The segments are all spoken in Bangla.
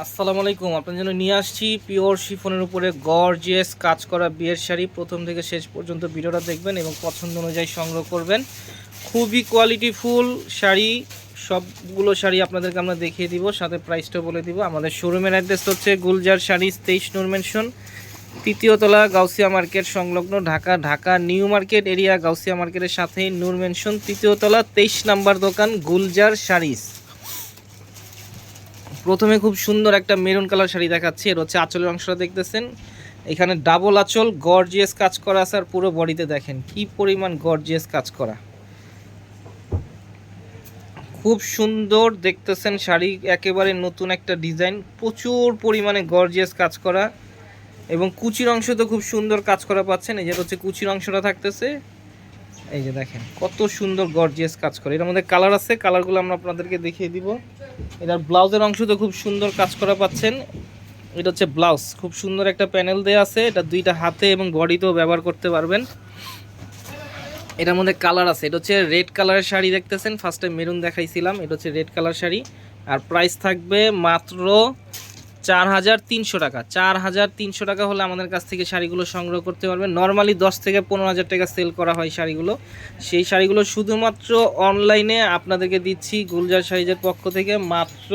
আসসালামু আলাইকুম, আপনার জন্য নিয়ে আসছি পিওর শিফনের উপরে গর্জিয়াস কাজ করা বিয়ের শাড়ি। প্রথম থেকে শেষ পর্যন্ত ভিডিওটা দেখবেন এবং পছন্দ অনুযায়ী সংগ্রহ করবেন। খুবই কোয়ালিটিফুল শাড়ি, সবগুলো শাড়ি আপনাদেরকে আমরা দেখিয়ে দিব, সাথে প্রাইসটাও বলে দিব। আমাদের শোরুমের অ্যাড্রেস হচ্ছে গুলজার শাড়ি তেইশ নূর মেনশন তৃতীয় তলা গাউসিয়া মার্কেট সংলগ্ন Dhaka Dhaka new market area Gausia মার্কেটের সাথেই নূর মেনশন তৃতীয় তলা তেইশ নাম্বার দোকান গুলজার শাড়িস। প্রথমে খুব সুন্দর একটা মেরুন কালার শাড়ি দেখাচ্ছি, এর হচ্ছে আঁচলের অংশটা দেখতেছেন। এখানে ডাবল আঁচল গর্জিয়াস কাজ করা আর পুরো বডিতে দেখেন কি পরিমাণ গর্জিয়াস কাজ করা। খুব সুন্দর দেখতেছেন শাড়ি, একেবারে নতুন একটা ডিজাইন, প্রচুর পরিমাণে গর্জিয়াস কাজ করা। এবং কুচির অংশ তো খুব সুন্দর কাজ করা পাচ্ছেন, এই যে হচ্ছে কুচির অংশটা থাকতেছে। এই যে দেখেন, কত সুন্দর গর্জিয়াস কাজ করে। এর মধ্যে কালার আছে কালারগুলো আমরা আপনাদেরকে দেখিয়ে দিব। এটার ব্লাউজের অংশ তো খুব সুন্দর কাজ করা পাচ্ছেন। এটা হচ্ছে ব্লাউজ, খুব সুন্দর একটা প্যানেল দেওয়া আছে। এটা দুইটা হাতে এবং বডিতেও ব্যবহার করতে পারবেন। এটার মধ্যে কালার আছে, এটা হচ্ছে রেড কালারের শাড়ি দেখতেছেন। ফার্স্টে মেরুন দেখাইছিলাম, এটা হচ্ছে রেড কালার শাড়ি। আর প্রাইস থাকবে মাত্র চার হাজার তিনশো টাকা। চার হাজার তিনশো টাকা হলে আমাদের কাছ থেকে শাড়িগুলো সংগ্রহ করতে পারবেন। নর্মালি দশ থেকে পনেরো হাজার টাকা সেল করা হয় শাড়িগুলো। সেই শাড়িগুলো শুধুমাত্র অনলাইনে আপনাদেরকে দিচ্ছি গুলজার শাড়িজের পক্ষ থেকে মাত্র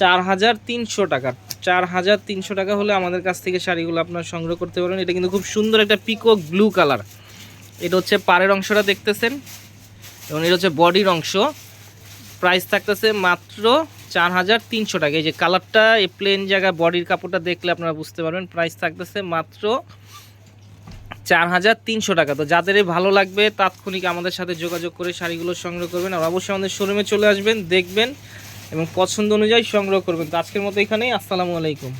চার হাজার তিনশো টাকা। চার হাজার তিনশো টাকা হলে আমাদের কাছ থেকে শাড়িগুলো আপনারা সংগ্রহ করতে পারবেন। এটা কিন্তু খুব সুন্দর একটা পিকক ব্লু কালার এটা হচ্ছে পাড়ের অংশটা দেখতেছেন। এবং এটা হচ্ছে বডির অংশ। প্রাইস থাকতেছে মাত্র চার হাজার তিনশো টাকা। এই যে কালারটা এই প্লেন জায়গায় বডির কাপড়টা দেখলে আপনারা বুঝতে পারবেন প্রাইস থাকতেছে মাত্র চার হাজার তিনশো টাকা। তো যাদের ভালো লাগবে, তাৎক্ষণিক আমাদের সাথে যোগাযোগ করে শাড়িগুলো সংগ্রহ করবেন আর অবশ্যই আমাদের শোরুমে চলে আসবেন, দেখবেন এবং পছন্দ অনুযায়ী সংগ্রহ করবেন। তো আজকের মতো এখানেই, আসসালামু আলাইকুম।